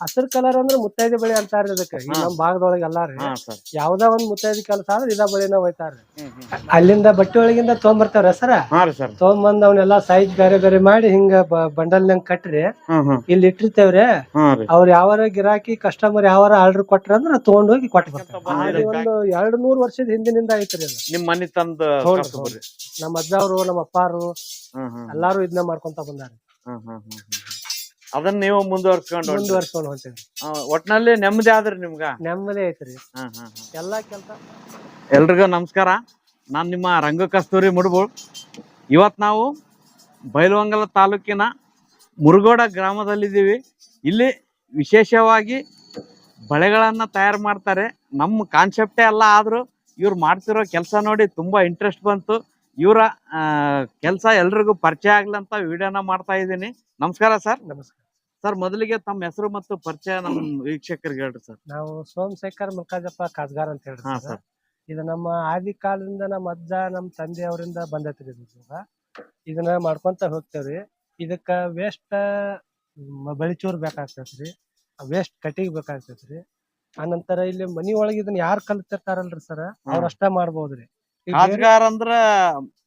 ಹಸಿರು ಕಲರ್ ಅಂದ್ರೆ ಮುತ್ತೈದೆ ಬೆಳೆ ಅಂತಾರ ಅದಕ್ಕೆ. ಈ ನಮ್ ಭಾಗದೊಳಗೆ ಎಲ್ಲಾರಿ ಯಾವ್ದ ಒಂದ್ ಮುತ್ತೈದೆ ಕೆಲಸ ಆದ್ರೆ ಇದ ಬೆಳೆನ ಹ್ಮ್ ಅಲ್ಲಿಂದ ಬಟ್ಟೆ ಒಳಗಿಂದ ತೊಗೊಂಬರ್ತಾವ್ರಿ ಸರ? ತೊಗೊಂಬಂದ್ ಅವನ್ನೆಲ್ಲಾ ಸೈಜ್ ಬೇರೆ ಬೇರೆ ಮಾಡಿ ಹಿಂಗ ಬಂಡಲ್ನಂಗ್ ಕಟ್ರಿ. ಹ್ಮ್ ಹ್ಮ್. ಇಲ್ಲಿ ಇಟ್ಟಿರ್ತೇವ್ರಿ. ಅವ್ರ ಯಾವಾರ ಗಿರಾಕಿ ಕಸ್ಟಮರ್ ಯಾವಾರ ಆರ್ಡರ್ ಕೊಟ್ರ ಅಂದ್ರ ತಗೊಂಡೋಗಿ ಕೊಟ್ಟು ಬರ್ತಾರೆ. ಒಂದು ಎರಡ್ ನೂರ್ ವರ್ಷದ ಹಿಂದಿನಿಂದ ಐತ್ರಿ ನಿಮ್ ಮನಿ ತಂದ ನಮ್ಮ ಅಜ್ಜವ್ರು ನಮ್ಮ ಅಪ್ಪಾರು ಎಲ್ಲಾರು ಇದನ್ನ ಮಾಡ್ಕೊಂತ ಬಂದಾರ. ಅದನ್ನ ನೀವು ಮುಂದುವರ್ಸ್ಕೊಂಡು ಮುಂದುವರ್ಸ್ಕೊಂಡು ಹೋಗ್ತೀವಿ ಒಟ್ನಲ್ಲಿ ನೆಮ್ಮದಿ ಆದ್ರಿ ನಿಮ್ಗ? ನೆಮ್ಮದಿ ಐತ್ರಿ. ಎಲ್ಲಾ ಕೆಲ್ಸ? ಎಲ್ರಿಗೂ ನಮಸ್ಕಾರ. ನಾನು ನಿಮ್ಮ ರಂಗ ಕಸ್ತೂರಿ ಮುಡ್ಬೋಳ್. ಇವತ್ ನಾವು ಬೈಲವಂಗಲ ತಾಲೂಕಿನ ಮುರುಗೋಡ ಗ್ರಾಮದಲ್ಲಿದ್ದೀವಿ. ಇಲ್ಲಿ ವಿಶೇಷವಾಗಿ ಬಳೆಗಳನ್ನ ತಯಾರು ಮಾಡ್ತಾರೆ. ನಮ್ಮ ಕಾನ್ಸೆಪ್ಟೇ ಅಲ್ಲ ಆದ್ರೂ ಇವ್ರು ಮಾಡ್ತಿರೋ ಕೆಲಸ ನೋಡಿ ತುಂಬಾ ಇಂಟ್ರೆಸ್ಟ್ ಬಂತು. ಇವರ ಕೆಲಸ ಎಲ್ರಿಗೂ ಪರಿಚಯ ಆಗ್ಲಂತ ವಿಡಿಯೋನ ಮಾಡ್ತಾ ಇದ್ದೀನಿ. ನಮಸ್ಕಾರ ಸರ್. ನಮಸ್ಕಾರ. ಸರ್ ಮೊದಲಿಗೆ ತಮ್ಮ ಹೆಸರು ಮತ್ತು ಪರಿಚಯ ನಮ್ಮ ವೀಕ್ಷಕರಿಗೆ ಹೇಳ್ರಿ ಸರ್. ನಾವು ಸೋಮಶೇಖರ್ ಮುಖಾಜಪ್ಪ ಕಾಸ್ಗಾರ್ ಅಂತ ಹೇಳಿ ಹಾ ಸರ್. ಸರ್. ಇದು ನಮ್ಮ ಆದಿ ಕಾಲದಿಂದ ನಮ್ಮ ಅಜ್ಜ ನಮ್ಮ ತಂದೆ ಅವರಿಂದ ಬಂದೈತ್ರಿ ಇದು. ಇದನ್ನ ಮಾಡ್ಕೊಂತ ಹೋಗ್ತೇವ್ರಿ. ಇದಕ್ಕ ವೇಸ್ಟ್ ಬಳಿಚೂರ್ ಬೇಕಾಗ್ತೈತ್ರಿ. ವೇಸ್ಟ್ ಕಟ್ಟಿಗ್ ಬೇಕಾಗ್ತೈತ್ರಿ. ನಂತರ ಇಲ್ಲಿ ಮನಿ ಒಳಗ್ ಇದನ್ನ ಯಾರು ಕಲ್ತಿರ್ತಾರಲ್ರಿ ಸರ್? ಅವ್ರ ಅಷ್ಟ ಮಾಡ್ಬೋದ್ರಿ. ಬೇರೆ- ಅಂದ್ರ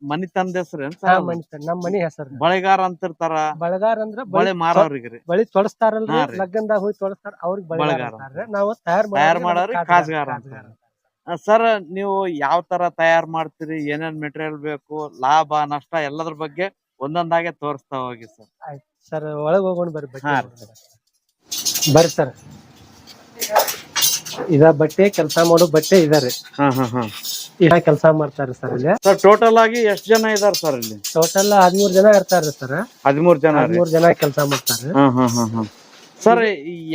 ಮನಿ ತಂದ ಹೆಸರು ಏನ್ ಸರ್ ನಮ್ ಮನಿ ಹೆಸರು ಬಳೆಗಾರ ಅಂತಿರ್ತಾರ. ಬಳಗಾರ ಅಂದ್ರ ಬಳಿ ಮಾರೋರಿಗ್ರಿ ಬಳಿ ತೊಡಸ್ತಾರಲ್ರಿ. ಲಗ್ನದಾಗ ಹೋಗಿ ತೊಡಸ್ತಾರ ಅವ್ರಿಗೆ ಬಳೆಗಾರ. ನಾವು ಮಾಡೋರಿ ತಯಾರ್ ಕಾಸ್ಗಾರ ಅಂತಾರೆ. ಸರ್ ನೀವು ಯಾವ ತರ ತಯಾರ ಮಾಡ್ತೀರಿ ಏನೇನ್ ಮೆಟೀರಿಯಲ್ ಬೇಕು ಲಾಭ ನಷ್ಟ ಎಲ್ಲದ್ರ ಬಗ್ಗೆ ಒಂದೊಂದಾಗೆ ತೋರಿಸ್ತಾ ಹೋಗಿ ಸರ್. ಸರ್ ಒಳಗ್ ಹೋಗೋಣ ಬರ್ರಿ ಬಟ್ಟೆ ಬರ್ರಿ ಸರ್. ಇದ ಬಟ್ಟೆ ಕೆಲಸ ಮಾಡೋ ಬಟ್ಟೆ ಇದಾರೆ ಹಾ ಹಾ ಹಾ. ಇದ ಕೆಲಸ ಮಾಡ್ತಾರೆ ಸರ್ ಇಲ್ಲಿ. ಸರ್ ಟೋಟಲ್ ಆಗಿ ಎಷ್ಟ್ ಜನ ಇದಾರೆ ಸರ್ ಇಲ್ಲಿ? ಟೋಟಲ್ ಹದಿಮೂರ್ ಜನ ಇರ್ತಾರ ಸರ್. ಹದಿಮೂರ್ ಜನ ಹದಿಮೂರ್ ಜನ ಕೆಲಸ ಮಾಡ್ತಾರೆ. ಹಾ ಹಾ ಹಾ ಹಾ. ಸರ್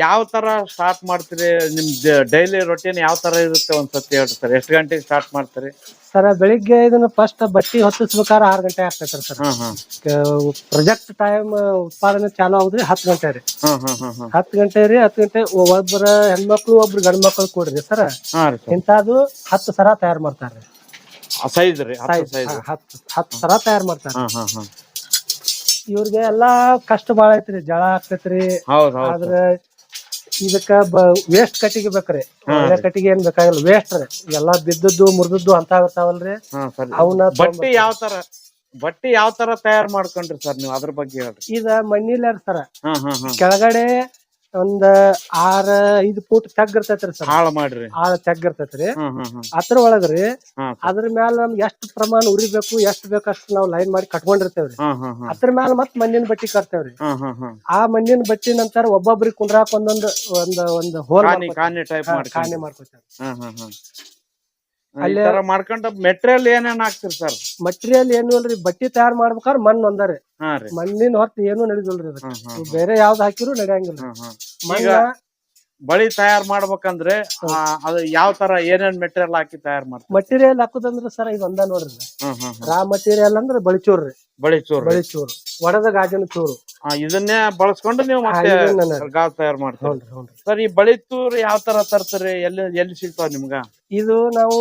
ಯಾವ ತರ ಸ್ಟಾರ್ಟ್ ಮಾಡ್ತೀರಿ? ನಿಮ್ ಡೈಲಿ ರೊಟೀನ್ ಯಾವ ತರ ಇರುತ್ತೆ ಒಂದ್ಸತಿ ಹೇಳ್ರಿ ಸರ್ ಎಷ್ಟು ಗಂಟೆಗೆ ಸ್ಟಾರ್ಟ್ ಮಾಡ್ತೀರಿ? ಸರ್ ಬೆಳಿಗ್ಗೆ ಇದನ್ನ ಫಸ್ಟ್ ಬಟ್ಟಿ ಹೊತ್ತಿಸ್ಬೇಕಾದ್ರೆ ಆರು ಗಂಟೆ ಆಗ್ತೈತೆ ಸರ್ ಹಾ ಹಾ. ಪ್ರೊಜೆಕ್ಟ್ ಟೈಮ್ ಉತ್ಪಾದನೆ ಚಾಲು ಆಗುದ್ರಿ ಹತ್ತು ಗಂಟೆ ರೀ. ಹಾ ಹಾ ಹಾ ಹಾ. ಹತ್ತು ಗಂಟೆ ರೀ ಹತ್ತು ಗಂಟೆ ಒಬ್ಬರ ಹೆಣ್ಮಕ್ಳು ಒಬ್ರು ಗಂಡ್ ಮಕ್ಳು ಕೂಡ್ರಿ ಸರ್ ಹಾ ರೀ ಸರ್ ಇಂತಾದು ಹತ್ತು ಸರ ತಯಾರು ಮಾಡ್ತಾರ್ರಿ ಸೈಜ್ ರೀ ಹತ್ತು Size, ಸೈಜ್ ಹಾ, ಹತ್ತು ಹತ್ತು ಸರ ತಯಾರು ಮಾಡ್ತಾರೆ. ಹಾ ಹಾ ಹಾ. ಇವ್ರಿಗೆ ಎಲ್ಲಾ ಕಷ್ಟ ಬಾಳ ಐತ್ರಿ ಜಳ ಆಗ್ತೈತ್ರಿ. ಹೌದ್ ಹೌದ್ ಆದ್ರ ಇದಕ್ಕ ವೇಸ್ಟ್ ಕಟ್ಟಿಗೆ ಬೇಕ್ರಿ. ಒಳ್ಳೆ ಕಟ್ಟಿಗೆ ಏನ್ ಬೇಕಾಗಿಲ್ಲ ವೇಸ್ಟ್ ರೀ. ಎಲ್ಲಾ ಬಿದ್ದದ್ದು ಮುರಿದದ್ದು ಅಂತ ಆಗತ್ತಾವಲ್ರಿ ಹಾ ಸರಿ. ಅವನ್ನ ಬಟ್ಟಿ ಯಾವ ತರ ಬಟ್ಟಿ ಯಾವ ತರ ತಯಾರ್ ಮಾಡ್ಕೊಂಡ್ರಿ ಸರ್ ನೀವು? ಅದ್ರ ಬಗ್ಗೆ ಹೇಳ್ರಿ. ಇದ ಮಣ್ಣಿಲ್ಲ ಸರ. ಹಾ ಹಾ ಹಾ. ಕೆಳಗಡೆ ಒಂದ್ ಆರ ಐದ್ ಫೂಟ್ ತೆಗ್ ಇರ್ತೈತ್ರಿ ಸರ್. ಹಾಳ ಮಾಡ್ರಿ. ಆಳ ತೆಗ್ ಇರ್ತೈತ್ರಿ. ಅದ್ರ ಒಳಗ್ರಿ ಹಾ ಅದ್ರ ಮ್ಯಾಲ ನಮ್ಗೆ ಎಷ್ಟ್ ಪ್ರಮಾಣ ಉರಿಬೇಕು ಎಷ್ಟ್ ಬೇಕು ಅಷ್ಟ್ ನಾವ್ ಲೈನ್ ಮಾಡಿ ಕಟ್ಕೊಂಡಿರ್ತೇವ್ರಿ. ಅದ್ರ ಮ್ಯಾಲ ಮತ್ ಮಣ್ಣಿನ ಬಟ್ಟಿ ಕಟ್ತೇವ್ರಿ. ಆ ಮಣ್ಣಿನ ಬಟ್ಟಿ ನಂತರ ಒಬ್ಬೊಬ್ರಿಗೆ ಕುಂಡ್ರಾಕ್ ಒಂದೊಂದ್ ಒಂದ್ ಒಂದ್ ಹೋಲ್ ಕಾನಿ ಕಾನಿ ಟೈಪ್ ಮಾಡ್ಕೊಂಡು. ಕಾಣೆ ಮಾಡ್ಕೊತೇವ್ರಿ ಅಲ್ಲೇ- ತರ ಮಾಡ್ಕೊಂಡು ಮೆಟೀರಿಯಲ್ ಏನೇನ್ ಹಾಕ್ತಿರಿ ಸರ್ ಮಟೀರಿಯಲ್ ಏನು ಇಲ್ರಿ ಬಟ್ಟಿ ತಯಾರ್ ಮಾಡ್ಬೇಕಾದ್ರೆ ಮಣ್ಣು ಒಂದರಿ. ಹಾ ರೀ. ಮಣ್ಣಿನ ಹೊತ್ತು ಏನು ನಡೆದಿಲ್ರಿ ಅದಕ್ಕೆ. ಹಾ ಹಾ ಇವ್ ಬೇರೆ ಯಾವ್ದು ಹಾಕಿರು ನಡೆಯಂಗಿಲ್ಲ. ಹಾ ಹಾ. ಮಣ್ಣ ಬಳಿ ತಯಾರ್ ಮಾಡ್ಬೇಕಂದ್ರೆ ಆ, ಅದು ಯಾವ ತರ ಏನೇನ್ ಮೆಟೀರಿಯಲ್ ಹಾಕಿ ತಯಾರ್ ಮಾಡ್ತಾರೆ? ಮಟೀರಿಯಲ್ ಹಾಕುದಂದ್ರ ಸರ್ ಇದು ಒಂದ ನೋಡ್ರಿ. ರಾ ಮಟೀರಿಯಲ್ ಅಂದ್ರೆ ಬಳಿಚೂರ್ರಿ ಬಳಿ ಚೂರು ಬಳಿಚೂರು. ಒಡದ ಗಾಜಿನ ಚೂರು. ಆ, ಇದನ್ನೇ ಬಳಸ್ಕೊಂಡು ನೀವು ಮತ್ತೆ ಗಾಜ್ ತಯಾರು ಮಾಡ್ತೀವಿ ಮಾಡ್ತೀರಿ ಸರ್ ಈ ಬಳಿತೂರ್ ಯಾವ ತರ ತರ್ತೀರಿ? ಎಲ್ಲಿ ಎಲ್ಲಿ ಸಿಗ್ತಾವ ನಿಮ್ಗ? ಇದು ನಾವು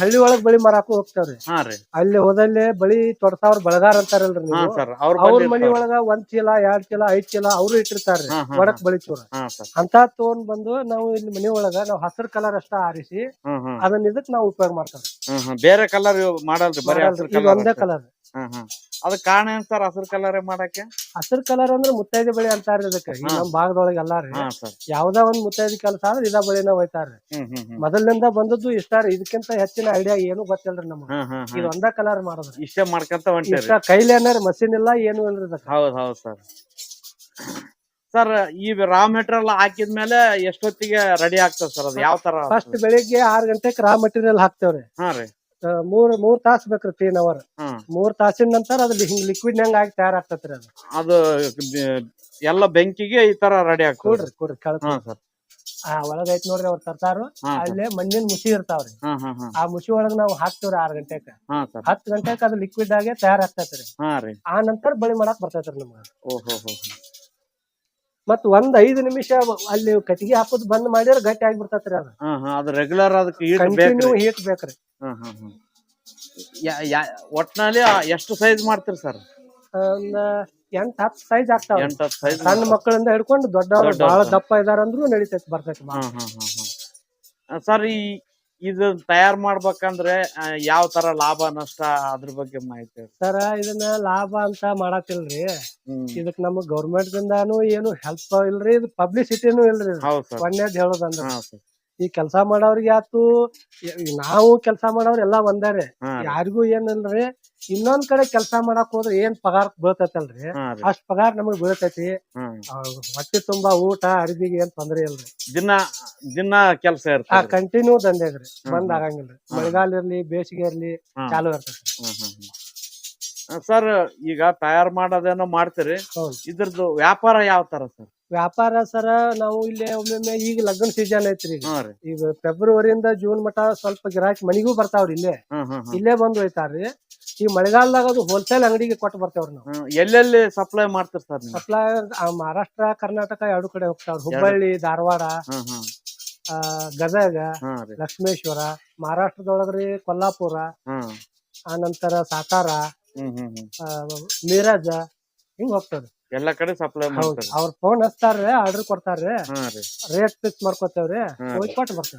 ಹಳ್ಳಿ ಒಳಗ್ ಬಳಿ ಮರಾಕ ಹೋಗ್ತಾವ್ರಿ. ಹಾ ರೀ. ಅಲ್ಲಿ ಹೋದಲ್ಲಿ ಬಳಿ ತೊಡ್ತಾವ್ರ ಬಳಗಾರ ಅಂತಾರಲ್ರಿ ಹಾ ನೀವು. ಸರ್ ಅವ್ರ ಅವ್ರ ಮನಿ ಒಳಗ ಒಂದ್ ಚೀಲ ಎರಡ್ ಚೀಲ ಐದ್ ಚೀಲ ಅವ್ರು ಇಟ್ಟಿರ್ತಾರ್ರಿ ಹಾ, ಹಾ, ಒಡಕ್ ಬಳಿಚೂರ ಹಾ ಸರ್. ಅಂತ ತಗೊಂಡ್ ಬಂದು ನಾವು ಇಲ್ಲಿ ಮನಿ ಒಳಗ ನಾವು ಹಸಿರು ಕಲರ್ ಅಷ್ಟ ಆರಿಸಿ ಹ್ಮ್ ಹ್ಮ್ ಅದನ್ನ ಇದಕ್ ನಾವು ಉಪಯೋಗ ಮಾಡ್ತಾರ ಹ್ಮ್ ಹ್ಮ್ ಬೇರೆ ಕಲರ್ ಮಾಡಲ್ರಿ ಬರೀ ಹಸಿರು ಇದು ಒಂದೇ ಕಲರ್ ಕಲರ್ ಹ್ಮ್ ಹ್ಮ್ ಅದ ಕಾರಣ ಏನ್ ಸರ್ ಹಸಿರು ಕಲರ್ ಮಾಡಕ್ಕೆ? ಹಸಿರು ಕಲರ್ ಅಂದ್ರೆ ಮುತ್ತೈದೆ ಬೆಳೆ ಅಂತಾರ್ರಿ ಅದಕ್ಕೆ. ಈ. ನಮ್ ಭಾಗದೊಳಗೆ ಎಲ್ಲಾರಿ ಹಾ ಸರ್. ಯಾವ್ದಾ ಒಂದ್ ಮುತ್ತೈದೆ ಕೆಲಸ ಆದ್ರೆ ಇದ ಬೆಳೆನ ಹೋಯ್ತಾರ್ರಿ ಮೊದಲಿಂದ ಹ್ಮ್ ಹ್ಮ್ ಮೊದಲಿನಿಂದ ಬಂದದ್ದು ಇಷ್ಟ ರೀ. ಇದಕ್ಕಿಂತ ಹೆಚ್ಚಿನ ಐಡಿಯಾ ಏನು ಗೊತ್ತಿಲ್ಲರಿ ನಮ್ಗೆ. ಇದು ಒಂದ ಕಲರ್ ಮಾಡೋದ್ರಿ ಇಷ್ಟೇ ಮಾಡ್ಕೊಂತ ಹೊಂಟೇರಿ. ಇಷ್ಟ ಕೈಲಿ ಏನಾರ ಮಷಿನ್ ಇಲ್ಲ ಏನು ಇಲ್ರಿ ಇದಕ್ಕ ಹೌದ್ ಹೌದ್ ಸರ್. ಸರ್ ಈ ರಾ ಮೆಟೀರಿಯಲ್ ಹಾಕಿದ್ಮೇಲೆ ಎಷ್ಟೊತ್ತಿಗೆ ರೆಡಿ ಆಗ್ತದೆ ಸರ್ ಅದು? ಯಾವ ತರ ಫಸ್ಟ್ ಬೆಳಿಗ್ಗೆ ಆರ್ ಗಂಟೆಕ್ ರಾ ಮಟೀರಿಯಲ್ ಹಾಕ್ತೇವ್ರಿ. ಹಾ ರೀ. ಮೂರ್ ಮೂರ್ ತಾಸ್ ಬೇಕ್ರಿ ತೀನ್ ಅವರ್ ಹ್ಮ್. ಮೂರ್ ತಾಸಿನ ನಂತರ ಅದು ಹಿಂಗ್ ಲಿಕ್ವಿಡ್ ನಂಗ್ ಆಗಿ ತಯಾರಾಗ್ತತ್ರಿ ಅದು. ಅದು ಎಲ್ಲ ಬೆಂಕಿಗೆ ಈ ತರ ರೆಡಿ ಆಗ್ತದೆ. ಕೊಡ್ರಿ ಕೊಡ್ರಿ ಕೆಳಗ್ ಹಾ ಸರ್. ಆ ಒಳಗ ಐತ್ ನೋಡ್ರಿ ಅವ್ರ ತರ್ತಾರು. ಹಾ ಸರ್. ಅಲ್ಲೇ ಮಣ್ಣಿನ ಮುಸಿ ಇರ್ತಾವ್ರಿ. ಹಾ ಹಾ ಹಾ ಆ ಮುಸಿ ಒಳಗ್ ನಾವು ಹಾಕ್ತೇವ್ರಿ ಆರ್ ಗಂಟೆಕ. ಹಾ ಸರ್. ಹತ್ತ್ ಗಂಟೆಕ ಅದು ಲಿಕ್ವಿಡ್ ಆಗಿ ತಯಾರಾಗ್ತೈತ್ರಿ. ಹಾ ರೀ. ಆ ನಂತರ ಬಳಿ ಮಾಡಕ್ ಬರ್ತೈತ್ರಿ ನಮ್ಗ. ಓಹೋ ಹೋ ಮತ್ ಒಂದ್ ಐದ್ ನಿಮಿಷ ಅಲ್ಲಿ ಕಟ್ಟಿಗೆ ಹಾಕೋದ್ ಬಂದ್ ಮಾಡಿದ್ರೆ ಗಟ್ಟಿ ಆಗಿಬಿಡ್ತೈತ್ರಿ ಅದು. ಹಾ ಹಾ ಅದು ರೆಗ್ಯುಲರ್ ಅದಕ್ಕೆ ಈಟ್ ಕಂಟಿನ್ಯೂ ಹೀಟ್ ಬೇಕ್ರಿ. ಹಾ ಹಾ ಹಾ ಯಾ- ಯಾ- ಒಟ್ನಲ್ಲಿ ಆ ಎಷ್ಟು ಸೈಜ್ ಮಾಡ್ತೀರಿ ಸರ್ ಒಂದ್ ಎಂಟ್ ಹತ್ತು ಸೈಜ್ ಆಗ್ತಾವ. ಎಂಟ್ ಹತ್ತು ಸೈಜ್ ಸಣ್ಣ ಮಕ್ಕಳಿಂದ ಹಿಡ್ಕೊಂಡು ದೊಡ್ಡವ್ರು ದೊಡ್ಡವ್ರು ಬಹಳ ದಪ್ಪ ಇದಾರಂದ್ರು ನಡಿತೈತಿ ಬರ್ತೈತಿ ಹ್ಮ್ ಹ್ಮ್ ಹ್ಮ್ ಹ್ಮ್. ಸರ್ ಈ ಇದು ತಯಾರ್ ಮಾಡ್ಬೇಕಂದ್ರೆ ಯಾವ ತರ ಲಾಭ ನಷ್ಟ ಅದ್ರ ಬಗ್ಗೆ ಮಾಹಿತಿ ಸರ್ ಸರ ಇದನ್ನ ಲಾಭ ಅಂತ ಮಾಡತ್ತಿಲ್ರಿ ಹ್ಮ್. ಇದಕ್ ನಮಗ್ ಗೌರ್ಮೆಂಟ್ ದಿಂದಾನು ಏನು ಹೆಲ್ಪ್ ಇಲ್ರಿ ಇದು ಪಬ್ಲಿಸಿಟಿನೂ ಇಲ್ರಿ. ಹೌದು ಸರ್ ಹೇಳೋದಂದ್ರ. ಹಾ ಸರ್ ಈ ಕೆಲಸ ಮಾಡೋರಿಗೆ ಆತು ನಾವು ಕೆಲಸ ಮಾಡೋರ್ ಎಲ್ಲಾ ಒಂದಾರೆ. ಯಾರಿಗೂ ಏನಿಲ್ರಿ ಇನ್ನೊಂದ್ ಕಡೆ ಕೆಲಸ ಮಾಡಕ್ ಹೋದ್ರೆ ಏನ್ ಪಗಾರ ಬೀಳ್ತೈತಲ್ರಿ? ಅಷ್ಟ್ ಪಗಾರ ನಮಗ್ ಬೀಳ್ತೈತಿ. ಹೊಟ್ಟೆ ತುಂಬಾ ಊಟ ಅಡಿಗೆಗೆ ಏನ್ ತೊಂದ್ರೆ ಇಲ್ರಿ. ದಿನ ದಿನ ಕೆಲ್ಸ ಆ ಇರ್ತದೆ ಕಂಟಿನ್ಯೂ ದಂಧೆ ಇದ್ರಿ. ಬಂದ್. ಆಗಂಗಿಲ್ರಿ ಮಳೆಗಾಲ ಇರ್ಲಿ ಬೇಸಿಗೆ ಇರ್ಲಿ. ಚಾಲು ಇರ್ತೈತಿ. ಸರ್ ಈಗ ತಯಾರು ಮಾಡೋದೇನೋ ಮಾಡ್ತೀರಿ. ಇದ್ರದ್ದು ವ್ಯಾಪಾರ ಯಾವ ತರ ಸರ್? ವ್ಯಾಪಾರ ಸರ ನಾವು ಇಲ್ಲಿ ಒಮ್ಮೊಮ್ಮೆ ಈಗ ಲಗ್ನ ಸೀಸನ್ ಐತ್ರಿ. ಈಗ ಹಾ ರೀ. ಈಗ ಫೆಬ್ರವರಿಯಿಂದ ಜೂನ್ ಮಟ ಸ್ವಲ್ಪ ಗಿರಾಕಿ ಮನಿಗೂ ಬರ್ತಾವ್ರಿ ಇಲ್ಲೇ. ಹ್ಮ್ ಹ್ಮ್ ಹ್ಮ್ ಇಲ್ಲೇ ಬಂದು ಹೋಯ್ತಾರ್ರಿ. ಈ ಮಳೆಗಾಲದಾಗ ಅದು ಹೋಲ್ಸೇಲ್ ಅಂಗಡಿಗೆ ಕೊಟ್ಟು ಬರ್ತೇವ್ರಿ ನಾವು. ಹ್ಮ್. ಎಲ್ಲೆಲ್ಲಿ ಸಪ್ಲೈ ಮಾಡ್ತೀರಿ ಸರ್ ನೀವು? ಸಪ್ಲೈ ಮಹಾರಾಷ್ಟ್ರ ಕರ್ನಾಟಕ ಎರಡು ಕಡೆ ಹೋಗ್ತಾವ್ರಿ. ಹುಬ್ಬಳ್ಳಿ ಧಾರವಾಡ ಹ್ಮ್ ಹ್ಮ್ ಆ, ಗದಗ ರೀ. ಲಕ್ಷ್ಮೇಶ್ವರ ಮಹಾರಾಷ್ಟ್ರದೊಳಗ್ರಿ ಕೊಲ್ಲಾಪುರ ಆನಂತರ ಆ ನಂತರ ಸಾತಾರ ಹ್ಮ್ ಹ್ಮ್ ಹ್ಮ್. ಆ, ಮೀರಜ ಹಿಂಗ್ ಹೋಗ್ತಾವ್ರಿ ಎಲ್ಲಾ ಕಡೆ ಸಪ್ಲೈ ಮಾಡ್ತಾರೆ. ಅವ್ರ ಫೋನ್ ಹಚ್ತಾರ್ರಿ ಆರ್ಡರ್ ಕೊಡ್ತಾರ್ರಿ ಹಾ ರೀ. ರೇಟ್ ಫಿಕ್ಸ್ ಮಾಡ್ಕೊತೇವ್ರಿ. ಹೋಗಿ ಕೊಟ್ಟು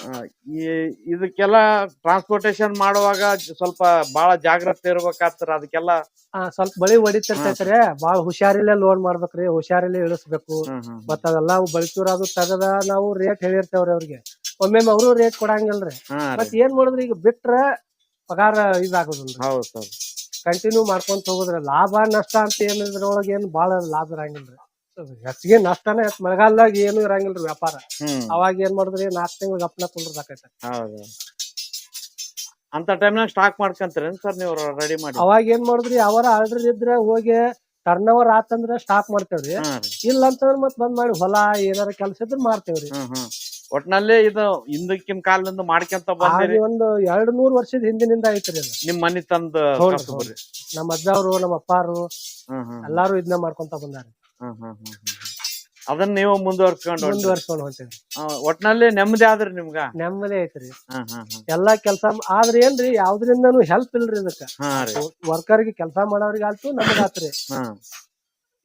ಆ, ಈ ಇದಕ್ಕೆಲ್ಲ ಟ್ರಾನ್ಸ್ಪೋರ್ಟೇಶನ್ ಮಾಡುವಾಗ ಜ- ಸ್ವಲ್ಪ ಬಹಳ ಜಾಗ್ರತೆ ಇರ್ಬೇಕಾಗ್ತಾರ ಅದಕ್ಕೆಲ್ಲ. ಆ ಸ್ವಲ್ಪ ಬಳಿ ಹೊಡಿತಿರ್ತೈತ್ರಿ ಬಾಳ ಹುಷಾರಿಲ್ಲೇ ಲೋನ್ ಮಾಡ್ಬೇಕ್ರಿ ಹುಷಾರಿಲ್ಲೇ ಇಳಿಸ್ಬೇಕು. ಹ್ಮ್ ಹ್ಮ್ ಮತ್ತ ಅವೆಲ್ಲ ಬಳಿಚೂರ್ ಅದು ತಗದ ನಾವು ರೇಟ್ ಹೇಳಿರ್ತೇವ್ರಿ ಅವ್ರಿಗೆ. ಒಮ್ಮೆ ಅವರು ರೇಟ್ ಕೊಡಂಗಿಲ್ರಿ. ಹಾ ಮತ್ ರೀ ಏನ್ ಮಾಡಿದ್ರಿ ಈಗ ಬಿಟ್ರ ಪಗಾರ ಇದಾಗೋದಿಲ್ರಿ. ಹೌದು ಸರ್. ಕಂಟಿನ್ಯೂ ಮಾಡ್ಕೊಂತ ಹೋಗುದ್ರ ಲಾಭ ನಷ್ಟ ಅಂತ ಏನ್ ಇದ್ರೊಳಗ ಬಹಳ ಬಾಳ ಲಾಭ ಇರಂಗಿಲ್ರಿ. ಹೆಚ್ಚಿಗೆ ನಷ್ಟನೇ ಮಳೆಗಾಲದಾಗ ಏನು ಇರಂಗಿಲ್ರಿ ವ್ಯಾಪಾರ. ಅವಾಗ ಏನ್ ಮಾಡಿದ್ರಿ ನಾಲ್ಕು ತಿಂಗಳು ಗಪ್ನ ಕುಂದ್ರದಾಕೈತೆ ಹೌದು. ಅಂತ ಟೈಮ್ನಾಗ ಸ್ಟಾಕ್ ಮಾಡ್ಕಂತೀರಿ ಸರ್ ನೀವು ರೆಡಿ ಮಾಡಿ? ಅವಾಗ ಏನ್ ಮಾಡಿದ್ರಿ ಅವರ ಆರ್ಡರ್ ಇದ್ರೆ ಹೋಗಿ ಟರ್ನ್ ಓವರ್ ಆತಂದ್ರ ಸ್ಟಾಕ್ ಮಾಡ್ತೇವ್ರಿ. ಇಲ್ಲ ಅಂತಂದ್ರ ಮತ್ ಬಂದ್ ಮಾಡಿ ಹೊಲ ಏನಾರ ಕೆಲ್ಸ ಇದ್ರೆ ಮಾಡ್ತೇವ್ರಿ ಒಟ್ನಲ್ಲಿ ಇದು ಹಿಂದಕ್ಕಿನ ಕಾಲದಿಂದ ಮಾಡ್ಕೊಂತ ಬಂದಿರಿ. ಆಗಿ ಒಂದು ಎರಡ್ ಮೂರ್ ವರ್ಷದ ಹಿಂದಿನಿಂದ ಐತ್ರಿ ಅದು. ನಿಮ್ ಮನಿ ತಂದ. ನಮ್ಮ ಅಜ್ಜವ್ರು ನಮ್ಮ ಅಪ್ಪಾರು ಹ್ಮ್ ಹ್ಮ್ ಎಲ್ಲಾರು ಇದನ್ನ ಮಾಡ್ಕೊಂತ ಬಂದಾರ. ಹ್ಮ್ ಹ್ಮ್ ಹ್ಮ್ ಹ್ಮ್ ಹ್ಮ್. ಅದನ್ನ ನೀವು ಮುಂದುವರ್ಸ್ಕೊಂಡು ಹೊಂಟ್ರಿ. ಮುಂದುವರ್ಸ್ಕೊಂಡ್ ಹೊಂಟೇವ್ರಿ ಆ, ಒಟ್ನಲ್ಲಿ ನೆಮ್ಮದಿ ಆದ್ರಿ ನಿಮ್ಗ? ನೆಮ್ಮದಿ ಐತ್ರಿ. ಹ್ಮ್ ಹ್ಮ್ ಹ್ಮ್. ಎಲ್ಲಾ ಕೆಲ್ಸ ಆದ್ರೆ ಏನ್ರಿ ಯಾವ್ದ್ರಿಂದನು ಹೆಲ್ಪ್ ಇಲ್ರಿ ಇದಕ್ಕ. ಹಾ ರೀ. ವರ್ಕರ್ಗೆ ಕೆಲಸ ಮಾಡೋರಿಗೆ ಆಯ್ತು ಹ್ಮ್.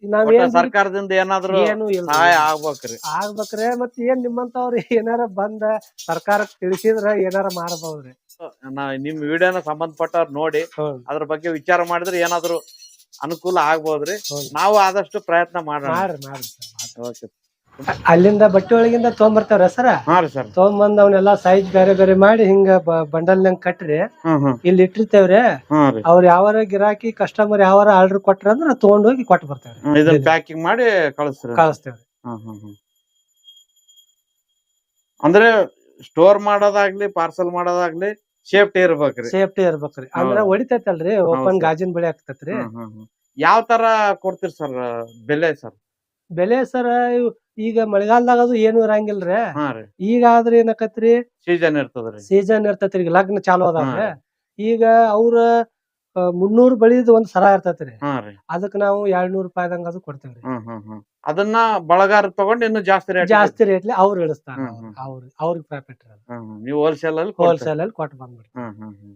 ಒಟ್ಟ ನಾವೇನ್ ಸರ್ಕಾರದಿಂದ ಏನಾದ್ರು ಏನು ಇಲ್ಲ ಸಹಾಯ ಆಗ್ಬೇಕ್ರಿ. ಆಗ್ಬೇಕ್ರೆ ಮತ್ ಏನ್ ನಿಮ್ಮಂತವ್ರು ಏನಾರ ಬಂದ ಸರ್ಕಾರಕ್ ತಿಳಿಸಿದ್ರ ಏನಾರ ಮಾಡಬಹುದ್ರಿ ನಾ ನಿಮ್ ವಿಡಿಯೋನ ಸಂಬಂಧಪಟ್ಟವ್ರು ನೋಡಿ ಅದ್ರ ಬಗ್ಗೆ ವಿಚಾರ ಮಾಡಿದ್ರೆ ಏನಾದ್ರು ಅನುಕೂಲ ಆಗ್ಬೋದ್ರಿ. ಹೌದು. ನಾವು ಆದಷ್ಟು ಪ್ರಯತ್ನ ಮಾಡೋಣ. ಮಾಡ್ರಿ ಮಾಡ್ರಿ sir, ಮಾಡ್ರಿ. ಓಕೆ. ಅಲ್ಲಿಂದ ಬಟ್ಟೆ ಒಳಗಿಂದ ತೊಗೊಂಬರ್ತಾವ್ರ ಸರ? ಹಾ ರೀ ಸರ್. ತೊಗೊಂಬಂದ್ ಅವ್ನೆಲ್ಲಾ ಸೈಜ್ ಬೇರೆ ಬೇರೆ ಮಾಡಿ ಹಿಂಗ ಬಂಡಲ್ ನಂಗ್ ಕಟ್ರಿ. ಹ್ಮ್ ಹ್ಮ್ ಇಲ್ಲಿ ಇಟ್ಟಿರ್ತೇವ್ರಿ. ಹಾ ರೀ. ಅವ್ರ ಯಾವಾರ ಗಿರಾಕಿ ಕಸ್ಟಮರ್ ಯಾವಾರ ಆರ್ಡರ್ ಕೊಟ್ರ ಅಂದ್ರ ತಗೊಂಡ್ ಹೋಗಿ ಕೊಟ್ಟು ಬರ್ತೇವ್ರಿ. ಇದನ್ನ ಪ್ಯಾಕಿಂಗ್ ಮಾಡಿ ಕಳಿಸ್ರಿ. ಕಳಿಸ್ತೇವ್ರಿ. ಹ್ಮ್ ಹ್ಮ್ ಹ್ಮ್ ಅಂದ್ರೆ ಸ್ಟೋರ್ ಮಾಡೋದಾಗ್ಲಿ ಪಾರ್ಸಲ್ ಮಾಡೋದಾಗ್ಲಿ ಸೇಫ್ಟಿ ಇರ್ಬೇಕ್ರಿ. ಸೇಫ್ಟಿ ಇರ್ಬೇಕ್ರಿ. ಅಂದ್ರ ಹೌದು. ಹೊಡಿತೈತಲ್ರಿ ಓಪನ್. ಗಾಜಿನ ಬೆಳೆ ಆಗ್ತೈತ್ರಿ. ಯಾವ ತರ ಕೊಡ್ತೀರಿ ಸರ್ ಬೆಲೆ ಸರ್? ಬೆಲೆ ಸರ ಈಗ ಮಳೆಗಾಲದಾಗ ಅದು ಏನು ಇರಂಗಿಲ್ರಿ. ಹಾ ರೀ. ಈಗ ಆದ್ರ ಏನಕತ್ರಿ? ಸೀಸನ್ ಇರ್ತದ್ರಿ. ಸೀಸನ್ ಇರ್ತೈತ್ರಿ ಈಗ ಲಗ್ನ ಚಾಲು ಅದಾವ್ರಿ. ಈಗ ಅವ್ರ ಮುನ್ನೂರ್ ಬಳಿದ್ ಒಂದ್ ಸರ ಇರ್ತೈತ್ರಿ. ಹಾ ರೀ. ಅದಕ್ ನಾವು ಎರಡ್ನೂರ್ ರೂಪಾಯಿದಂಗ ಅದು ಕೊಡ್ತೇವ್ರಿ. ಹ್ಮ್ ಹ್ಮ್ ಹ್ಮ್. ಅದನ್ನ ಬಳಗಾರ ತಗೊಂಡ್ ಇನ್ನು ಜಾಸ್ತಿ ರೇಟ್ ಜಾಸ್ತಿ ರೇಟ್ಲಿ ಅವ್ರು ಇಳಿಸ್ತಾರ. ಹ್ಮ್, ಹ್ಮ್. ಅವ್ರ ಅವ್ರಿಗೆ ಪ್ರಾಫಿಟ್ ನೀವು ಹೋಲ್ಸೇಲ್ ಅಲ್ಲಿ ಕೊಡ್ತೀರಿ. ಹೋಲ್ಸೇಲ್ ಅಲ್ಲಿ ಕೊಟ್ಟು ಬಂದ್ಬಿಡ್ರಿ ಹ್ಮ್ ಹ್ಮ್ ಹ್ಮ್.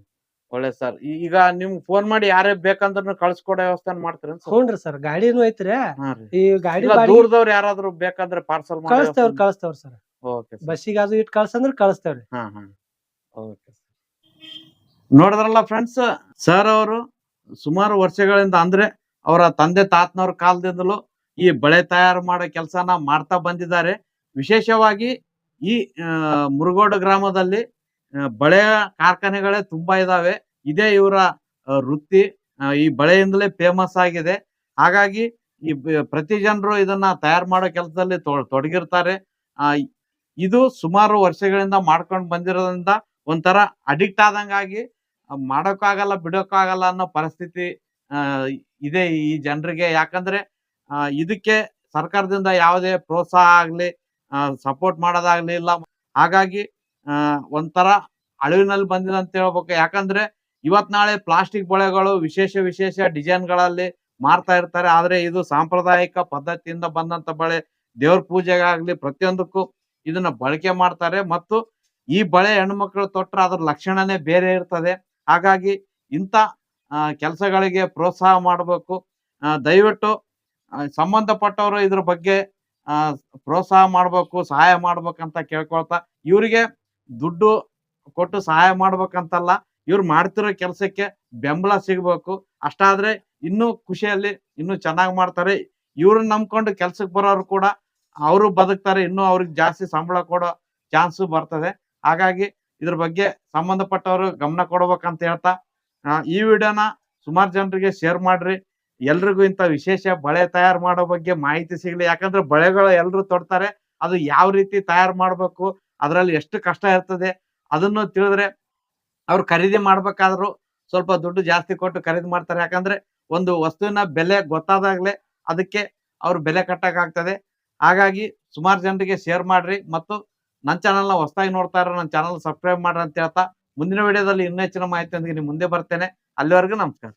ಒಳ್ಳೆ ಸರ್. ಈಗ ನಿಮ್ ಫೋನ್ ಮಾಡಿ ಯಾರೇ ಬೇಕಂದ್ರೂ ಕಳ್ಸ್ಕೊಡೋ ವ್ಯವಸ್ಥೆ ಮಾಡ್ತೀರಿ ಸರ್? ಹ್ಞೂನ್ರಿ ಸರ್ ಗಾಡಿನೂ ಐತ್ರಿ. ಹಾ ರೀ. ಈ ಗಾಡಿ ಇಲ್ಲ ಬಾಡಿಗೆ ದೂರದವ್ರು ಯಾರಾದ್ರೂ ಬೇಕಾದ್ರೆ ಪಾರ್ಸಲ್ ಮಾಡಿ ಕಳಿಸ್ತೇವ್ರಿ ಕಳಿಸ್ತೇವ್ರಿ ಸರ್. ಓಕೆ ಬಸ್ಸಿಗೆ ಅದು ಇಟ್ ಕಳ್ಸಂದ್ರ ಕಳಿಸ್ತೇವ್ರಿ. ಹಾ ಹಾ. ಓಕೆ ನೋಡಿದ್ರಲ್ಲ ಫ್ರೆಂಡ್ಸ್ ಸರ್ ಅವರು ಸುಮಾರು ವರ್ಷಗಳಿಂದ ಅಂದ್ರೆ ಅವರ ತಂದೆ ತಾತನವ್ರ ಕಾಲದಿಂದಲೂ ಈ ಬಳೆ ತಯಾರು ಮಾಡೋ ಕೆಲಸನ ಮಾಡ್ತಾ ಬಂದಿದ್ದಾರೆ. ವಿಶೇಷವಾಗಿ ಈ ಆ, ಮುರುಗೋಡು ಗ್ರಾಮದಲ್ಲಿ ಆ, ಬಳೆಯ ಕಾರ್ಖಾನೆಗಳೇ ತುಂಬಾ ಇದಾವೆ. ಇದೇ ಇವರ ವೃತ್ತಿ. ಈ ಬಳೆಯಿಂದಲೇ ಫೇಮಸ್ ಆಗಿದೆ. ಹಾಗಾಗಿ ಈ ಪ್ರತಿ ಜನರು ಇದನ್ನ ತಯಾರು ಮಾಡೋ ಕೆಲಸದಲ್ಲಿ ತೊಡಗಿರ್ತಾರೆ. ಇದು ಸುಮಾರು ವರ್ಷಗಳಿಂದ ಮಾಡ್ಕೊಂಡು ಬಂದಿರೋದ್ರಿಂದ ಒಂಥರ ಅಡಿಕ್ಟ್ ಆದಂಗಾಗಿ ಮಾಡೋಕ್ಕಾಗಲ್ಲ ಬಿಡೋಕ್ಕಾಗಲ್ಲ ಅನ್ನೋ ಪರಿಸ್ಥಿತಿ ಇದೆ ಈ ಜನರಿಗೆ. ಯಾಕಂದ್ರೆ ಇದಕ್ಕೆ ಸರ್ಕಾರದಿಂದ ಯಾವುದೇ ಪ್ರೋತ್ಸಾಹ ಆಗ್ಲಿ ಸಪೋರ್ಟ್ ಮಾಡೋದಾಗ್ಲಿ ಇಲ್ಲ. ಹಾಗಾಗಿ ಒಂಥರ ಅಳಿವಿನಲ್ಲಿ ಬಂದಿದೆ ಅಂತ ಹೇಳ್ಬೇಕು. ಯಾಕಂದ್ರೆ ಇವತ್ ನಾಳೆ ಪ್ಲಾಸ್ಟಿಕ್ ಬಳೆಗಳು ವಿಶೇಷ ವಿಶೇಷ ಡಿಸೈನ್ಗಳಲ್ಲಿ ಮಾರ್ತಾ ಇರ್ತಾರೆ. ಆದ್ರೆ ಇದು ಸಾಂಪ್ರದಾಯಿಕ ಪದ್ಧತಿಯಿಂದ ಬಂದಂತ ಬಳೆ. ದೇವ್ರ ಪೂಜೆಗಾಗ್ಲಿ ಪ್ರತಿಯೊಂದಕ್ಕೂ ಇದನ್ನ ಬಳಕೆ ಮಾಡ್ತಾರೆ. ಮತ್ತು ಈ ಬಳೆ ಹೆಣ್ಮಕ್ಳು ತೊಟ್ರೆ ಅದ್ರ ಲಕ್ಷಣನೇ ಬೇರೆ ಇರ್ತದೆ. ಹಾಗಾಗಿ ಇಂಥ ಕೆಲಸಗಳಿಗೆ ಪ್ರೋತ್ಸಾಹ ಮಾಡಬೇಕು. ದಯವಿಟ್ಟು ಸಂಬಂಧಪಟ್ಟವರು ಇದ್ರ ಬಗ್ಗೆ ಪ್ರೋತ್ಸಾಹ ಮಾಡಬೇಕು, ಸಹಾಯ ಮಾಡ್ಬೇಕಂತ ಕೇಳ್ಕೊಳ್ತಾ. ಇವರಿಗೆ ದುಡ್ಡು ಕೊಟ್ಟು ಸಹಾಯ ಮಾಡ್ಬೇಕಂತಲ್ಲ, ಇವ್ರು ಮಾಡ್ತಿರೋ ಕೆಲಸಕ್ಕೆ ಬೆಂಬಲ ಸಿಗ್ಬೇಕು. ಅಷ್ಟಾದ್ರೆ ಇನ್ನೂ ಖುಷಿಯಲ್ಲಿ ಇನ್ನೂ ಚೆನ್ನಾಗಿ ಮಾಡ್ತಾರೆ. ಇವ್ರನ್ನ ನಂಬ್ಕೊಂಡು ಕೆಲ್ಸಕ್ಕೆ ಬರೋರು ಕೂಡ ಅವರು ಬದುಕ್ತಾರೆ, ಇನ್ನೂ ಅವ್ರಿಗೆ ಜಾಸ್ತಿ ಸಂಬಳ ಕೊಡೋ ಚಾನ್ಸು ಬರ್ತದೆ. ಹಾಗಾಗಿ ಇದ್ರ ಬಗ್ಗೆ ಸಂಬಂಧಪಟ್ಟವರು ಗಮನ ಕೊಡ್ಬೇಕಂತ ಹೇಳ್ತಾ ಈ ವಿಡಿಯೋನ ಸುಮಾರು ಜನರಿಗೆ ಶೇರ್ ಮಾಡ್ರಿ. ಎಲ್ರಿಗೂ ಇಂಥ ವಿಶೇಷ ಬಳೆ ತಯಾರು ಮಾಡೋ ಬಗ್ಗೆ ಮಾಹಿತಿ ಸಿಗಲಿ. ಯಾಕಂದ್ರೆ ಬಳೆಗಳು ಎಲ್ಲರೂ ತೊಡ್ತಾರೆ. ಅದು ಯಾವ ರೀತಿ ತಯಾರು ಮಾಡ್ಬೇಕು ಅದರಲ್ಲಿ ಎಷ್ಟು ಕಷ್ಟ ಇರ್ತದೆ ಅದನ್ನು ತಿಳಿದ್ರೆ ಅವ್ರು ಖರೀದಿ ಮಾಡ್ಬೇಕಾದ್ರು ಸ್ವಲ್ಪ ದುಡ್ಡು ಜಾಸ್ತಿ ಕೊಟ್ಟು ಖರೀದಿ ಮಾಡ್ತಾರೆ. ಯಾಕಂದ್ರೆ ಒಂದು ವಸ್ತುವಿನ ಬೆಲೆ ಗೊತ್ತಾದಾಗಲೇ ಅದಕ್ಕೆ ಅವ್ರು ಬೆಲೆ ಕಟ್ಟಕ್ಕಾಗ್ತದೆ. ಹಾಗಾಗಿ ಸುಮಾರು ಜನರಿಗೆ ಶೇರ್ ಮಾಡ್ರಿ ಮತ್ತು ನನ್ನ ಚಾನಲ್ನ ಹೊಸದಾಗಿ ನೋಡ್ತಾ ಇರೋ ನನ್ನ ಚಾನಲ್ ಸಬ್ಸ್ಕ್ರೈಬ್ ಮಾಡ್ರಿ ಅಂತ ಹೇಳ್ತಾ ಮುಂದಿನ ವಿಡಿಯೋದಲ್ಲಿ ಇನ್ನೂ ಹೆಚ್ಚಿನ ಮಾಹಿತಿಯೊಂದಿಗೆ ನಿಮ್ಮ ಮುಂದೆ ಬರ್ತೇನೆ. ಅಲ್ಲಿವರೆಗೂ ನಮಸ್ಕಾರ.